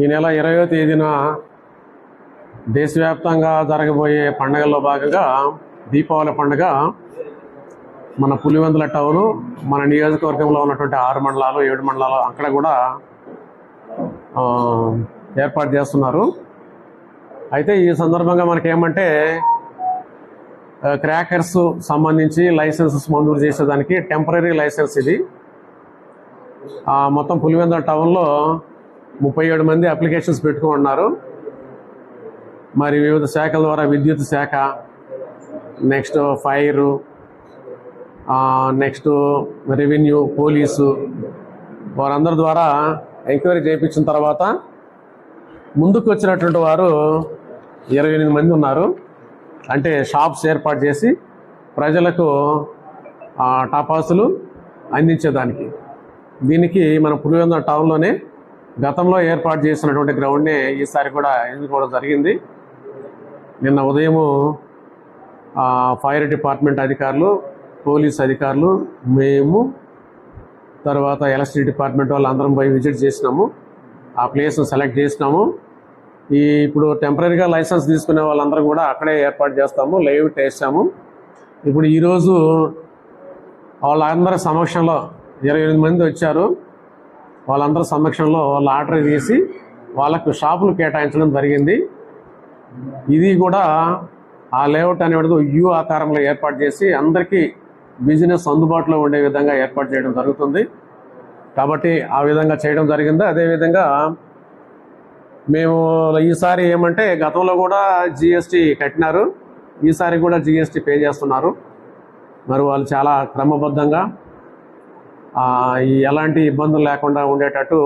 ఈ నెల ఇరవయో తేదీన దేశవ్యాప్తంగా జరగబోయే పండగల్లో భాగంగా దీపావళి పండుగ మన పులివెందుల టౌను మన నియోజకవర్గంలో ఉన్నటువంటి ఆరు మండలాలు ఏడు మండలాలు అక్కడ కూడా ఏర్పాటు చేస్తున్నారు. అయితే ఈ సందర్భంగా మనకేమంటే క్రాకర్స్ సంబంధించి లైసెన్సెస్ మంజూరు చేసేదానికి టెంపరీ లైసెన్స్ ఇది. మొత్తం పులివెందుల టౌన్లో ముప్పై ఏడు మంది అప్లికేషన్స్ పెట్టుకున్నారు. మరి వివిధ శాఖల ద్వారా విద్యుత్ శాఖ next fire next revenue police వారందరి ద్వారా ఎంక్వైరీ చేయించిన తర్వాత ముందుకు వచ్చినటువంటి వారు ఇరవై ఎనిమిది మంది ఉన్నారు. అంటే షాప్స్ ఏర్పాటు చేసి ప్రజలకు టాపాసులు టపాసులు అందించేదానికి. దీనికి మన పులివెందుల టౌన్లోనే గతంలో ఏర్పాటు చేసినటువంటి గ్రౌండ్నే ఈసారి కూడా ఎన్నుకోవడం జరిగింది. నిన్న ఉదయము ఫైర్ డిపార్ట్మెంట్ అధికారులు పోలీస్ అధికారులు మేము తర్వాత ఎలక్ట్రిసిటీ డిపార్ట్మెంట్ వాళ్ళు అందరం పోయి విజిట్ చేసినాము. ఆ ప్లేస్ను సెలెక్ట్ చేసినాము. ఈ ఇప్పుడు టెంపరీగా లైసెన్స్ తీసుకునే వాళ్ళందరూ కూడా అక్కడే ఏర్పాటు చేస్తాము లైవ్ వేసాము ఇప్పుడు ఈరోజు వాళ్ళందరి సమక్షంలో ఇరవై ఎనిమిది మంది వచ్చారు. వాళ్ళందరి సమక్షంలో వాళ్ళ ఆర్డర్ తీసి వాళ్ళకు షాపులు కేటాయించడం జరిగింది. ఇది కూడా ఆ లేఅవుట్ అనేది యూ ఆకారంలో ఏర్పాటు చేసి అందరికీ బిజినెస్ అందుబాటులో ఉండే విధంగా ఏర్పాటు చేయడం జరుగుతుంది. కాబట్టి ఆ విధంగా చేయడం జరిగింది. అదేవిధంగా మేము ఈసారి ఏమంటే గతంలో కూడా జిఎస్టీ కట్టినారు. ఈసారి కూడా జిఎస్టీ పే చేస్తున్నారు. మరి వాళ్ళు చాలా క్రమబద్ధంగా ఎలాంటి ఇబ్బందులు లేకుండా ఉండేటట్టు